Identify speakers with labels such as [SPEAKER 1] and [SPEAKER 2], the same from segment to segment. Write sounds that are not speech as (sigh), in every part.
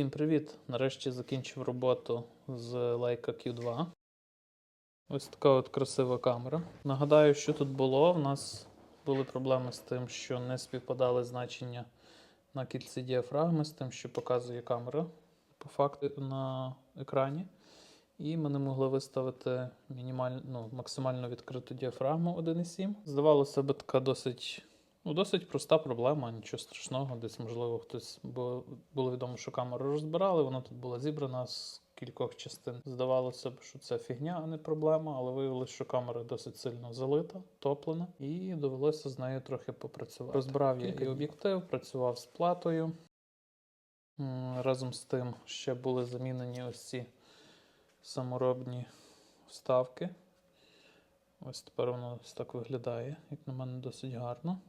[SPEAKER 1] Всім привіт! Нарешті закінчив роботу з Leica Q2. Ось така от красива камера. Нагадаю, що тут було. У нас були проблеми з тим, що не співпадали значення на кільці діафрагми з тим, що показує камера по факту на екрані. І ми не могли виставити мінімаль... ну, максимально відкриту діафрагму 1,7. Здавалося б, така досить, ну, досить проста проблема, нічого страшного. Десь, можливо, хтось, бо було відомо, що камеру розбирали, вона тут була зібрана з кількох частин. Здавалося б, що це фігня, а не проблема, але виявилося, що камера досить сильно залита, топлена, і довелося з нею трохи попрацювати. Розбирав я і об'єктив, працював з платою. Разом з тим ще були замінені ось ці саморобні вставки. Ось тепер воно ось так виглядає, як на мене, досить гарно.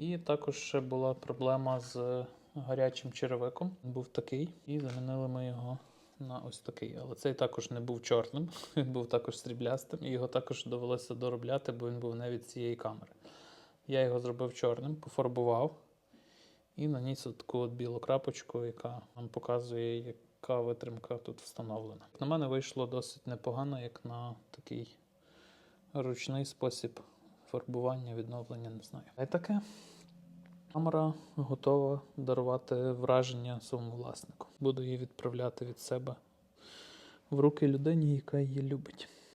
[SPEAKER 1] І також ще була проблема з гарячим черевиком. Він був такий, і замінили ми його на ось такий. Але цей також не був чорним, (laughs) він був також сріблястим, і його також довелося доробляти, бо він був не від цієї камери. Я його зробив чорним, пофарбував і наніс таку от білу крапочку, яка нам показує, яка витримка тут встановлена. На мене вийшло досить непогано, як на такий ручний спосіб фарбування, відновлення, не знаю. Й таке. Камера готова дарувати враження своєму власнику. Буду її відправляти від себе в руки людині, яка її любить.